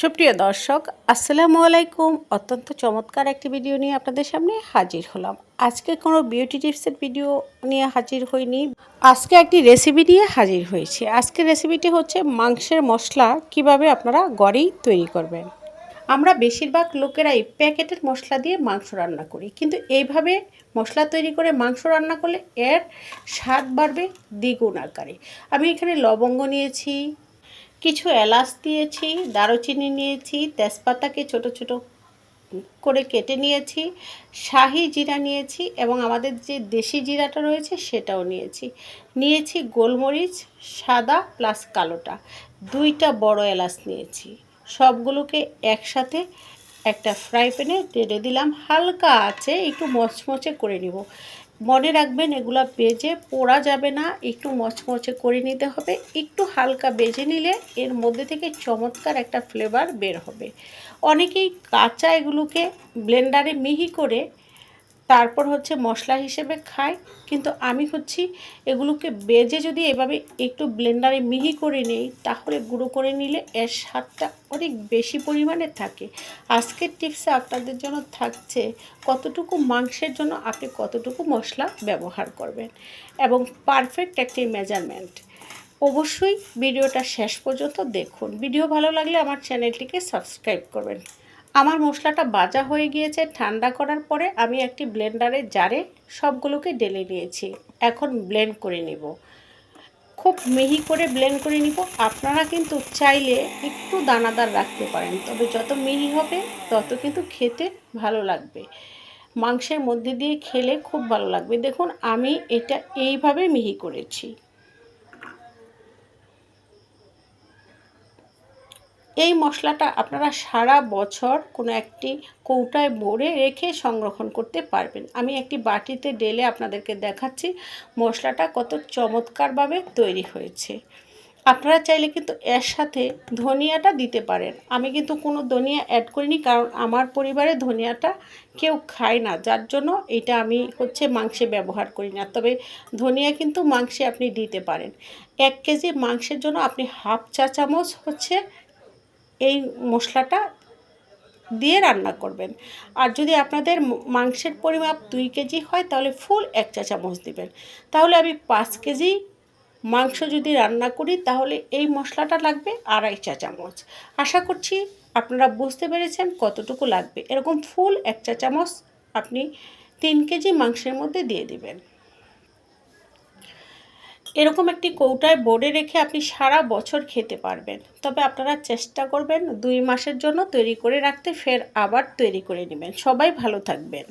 সুপ্রিয় দর্শক, আসসালামু আলাইকুম। অত্যন্ত চমৎকার একটি ভিডিও নিয়ে আপনাদের সামনে হাজির হলাম। আজকে কোনো বিউটি টিপসের ভিডিও নিয়ে হাজির হইনি। আজকে একটি রেসিপি নিয়ে হাজির হয়েছি। আজকের রেসিপিটি হচ্ছে মাংসের মশলা কীভাবে আপনারা গড়েই তৈরি করবেন। আমরা বেশিরভাগ লোকেরাই প্যাকেটের মশলা দিয়ে মাংস রান্না করি, কিন্তু এইভাবে মশলা তৈরি করে মাংস রান্না করলে এর স্বাদ বাড়বে দ্বিগুণ আকারে। আমি এখানে লবঙ্গ নিয়েছি কিছু এলাচ দিয়েছি, দারুচিনি নিয়েছি, তেজপাতাকে ছোট ছোট করে কেটে নিয়েছি, শাহি জিরা নিয়েছি এবং আমাদের যে দেশি জিরাটা রয়েছে সেটাও নিয়েছি। নিয়েছি গোলমরিচ, সাদা প্লাস কালোটা। দুইটা বড় এলাচ নিয়েছি। সবগুলোকে একসাথে একটা ফ্রাই প্যানে টেনে দিলাম। হালকা আছে, একটু মচমচে করে নিব। মনে রাখবেন, এগুলো বেজে পোড়া যাবে না। একটু মচমচে করে নিতে হবে। একটু হালকা বেজে নিলে এর মধ্যে থেকে চমৎকার একটা ফ্লেভার বের হবে। অনেকেই কাঁচা এগুলোকে ব্লেন্ডারে মিহি করে তারপর হচ্ছে মশলা হিসেবে খায় কিন্তু আমি হচ্ছি এগুলোকে বেজে যদি এভাবে একটু ব্লেন্ডারে মিহি করে নেই, তাহলে গুঁড়ো করে নিলে এর স্বাদটা অনেক বেশি পরিমাণে থাকে। আজকের টিপসে আপনাদের জন্য থাকছে কতটুকু মাংসের জন্য আপনি কতটুকু মশলা ব্যবহার করবেন এবং পারফেক্ট একটি মেজারমেন্ট অবশ্যই ভিডিওটা শেষ পর্যন্ত দেখুন। ভিডিও ভালো লাগলে আমার চ্যানেলটিকে সাবস্ক্রাইব করবেন। আমার মশলাটা বাজা হয়ে গিয়েছে, ঠান্ডা করার পরে আমি একটি ব্লেন্ডারে জারে সবগুলোকে ডেলে নিয়েছি। এখন ব্লেন্ড করে নিব। খুব মিহি করে ব্লেন্ড করে নিব। আপনারা কিন্তু চাইলে একটু দানাদার রাখতে পারেন, তবে যত মিহি হবে তত কিন্তু খেতে ভালো লাগবে। মাংসের মধ্যে দিয়ে খেলে খুব ভালো লাগবে। দেখুন, আমি এটা এইভাবে মিহি করেছি। এই মশলাটা আপনারা সারা বছর কোনো একটি কৌটায় ভরে রেখে সংরক্ষণ করতে পারবেন। আমি একটি বাটিতে ডেলে আপনাদেরকে দেখাচ্ছি মশলাটা কত চমৎকারভাবে তৈরি হয়েছে। আপনারা চাইলে কিন্তু এর সাথে ধনিয়াটা দিতে পারেন। আমি কিন্তু কোনো ধনিয়া অ্যাড করিনি কারণ আমার পরিবারে ধনিয়াটা কেউ খায় না। যার জন্য এটা আমি হচ্ছে মাংসে ব্যবহার করি না। তবে ধনিয়া কিন্তু মাংসে আপনি দিতে পারেন। এক কেজি মাংসের জন্য আপনি হাফ চা চামচ হচ্ছে এই মশলাটা দিয়ে রান্না করবেন। আর যদি আপনাদের মাংসের পরিমাপ দুই কেজি হয়, তাহলে ফুল এক চা চামচ দিবেন। তাহলে আমি পাঁচ কেজি মাংস যদি রান্না করি, তাহলে এই মশলাটা লাগবে আড়াই চা চামচ। আশা করছি আপনারা বুঝতে পেরেছেন কতটুকু লাগবে। এরকম ফুল এক চা চামচ আপনি তিন কেজি মাংসের মধ্যে দিয়ে দিবেন। এরকম একটি কৌটায় বোর্ডে রেখে আপনি সারা বছর খেতে পারবেন। তবে আপনারা চেষ্টা করবেন দুই মাসের জন্য তৈরি করে রাখতে, ফের আবার তৈরি করে নেবেন। সবাই ভালো থাকবেন।